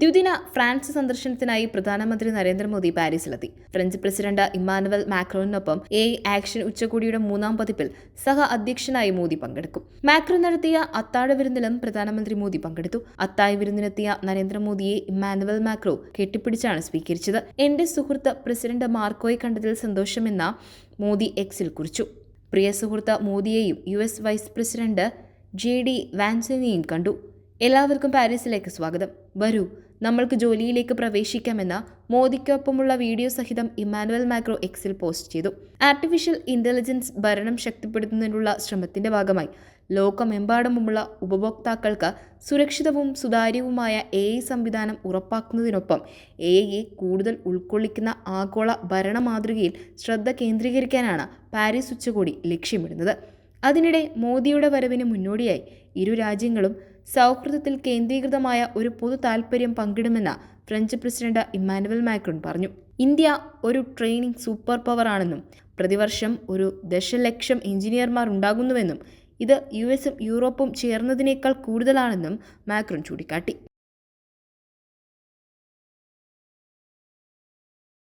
ദ്വിദിന ഫ്രാൻസ് സന്ദർശനത്തിനായി പ്രധാനമന്ത്രി നരേന്ദ്രമോദി പാരീസിലെത്തി. ഫ്രഞ്ച് പ്രസിഡന്റ് ഇമ്മാനുവൽ മാക്രോണിനൊപ്പം എ ആക്ഷൻ ഉച്ചകോടിയുടെ മൂന്നാം പതിപ്പിൽ സഹ അധ്യക്ഷനായി മോദി പങ്കെടുക്കും. മാക്രോൺ നടത്തിയ അത്താഴ വിരുന്നിലും പ്രധാനമന്ത്രി മോദി പങ്കെടുത്തു. അത്താഴ വിരുന്നിനെത്തിയ നരേന്ദ്രമോദിയെ ഇമ്മാനുവൽ മാക്രോ കെട്ടിപ്പിടിച്ചാണ് സ്വീകരിച്ചത്. എന്റെ സുഹൃത്ത് പ്രസിഡന്റ് മാർക്കോയെ കണ്ടതിൽ സന്തോഷമെന്ന മോദി എക്സിൽ കുറിച്ചു. പ്രിയ സുഹൃത്ത് മോദിയെയും U S vice president J D വാൻസിനെയും കണ്ടു. എല്ലാവർക്കും പാരീസിലേക്ക് സ്വാഗതം. വരൂ നമ്മൾക്ക് ജോലിയിലേക്ക് പ്രവേശിക്കാമെന്ന മോദിക്കൊപ്പമുള്ള വീഡിയോ സഹിതം ഇമ്മാനുവൽ മാക്രോ എക്സിൽ പോസ്റ്റ് ചെയ്തു. ആർട്ടിഫിഷ്യൽ ഇന്റലിജൻസ് ഭരണം ശക്തിപ്പെടുത്തുന്നതിനുള്ള ശ്രമത്തിന്റെ ഭാഗമായി ലോകമെമ്പാടുമുള്ള ഉപഭോക്താക്കൾക്ക് സുരക്ഷിതവും സുതാര്യവുമായ എ ഐ സംവിധാനം ഉറപ്പാക്കുന്നതിനൊപ്പം എ ഐയെ കൂടുതൽ ഉൾക്കൊള്ളിക്കുന്ന ആഗോള ഭരണ മാതൃകയിൽ ശ്രദ്ധ കേന്ദ്രീകരിക്കാനാണ് പാരീസ് ഉച്ചകോടി ലക്ഷ്യമിടുന്നത്. അതിനിടെ മോദിയുടെ വരവിന് മുന്നോടിയായി ഇരു രാജ്യങ്ങളും സൗഹൃദത്തിൽ കേന്ദ്രീകൃതമായ ഒരു പൊതു താൽപ്പര്യം പങ്കിടുമെന്ന് ഫ്രഞ്ച് പ്രസിഡന്റ് ഇമ്മാനുവൽ മാക്രോൺ പറഞ്ഞു. ഇന്ത്യ ഒരു ട്രെയിനിങ് സൂപ്പർ പവറാണെന്നും പ്രതിവർഷം ഒരു ദശലക്ഷം എഞ്ചിനീയർമാർ ഉണ്ടാകുന്നുവെന്നും ഇത് യു എസും യൂറോപ്പും ചേർന്നതിനേക്കാൾ കൂടുതലാണെന്നും മാക്രോൺ ചൂണ്ടിക്കാട്ടി.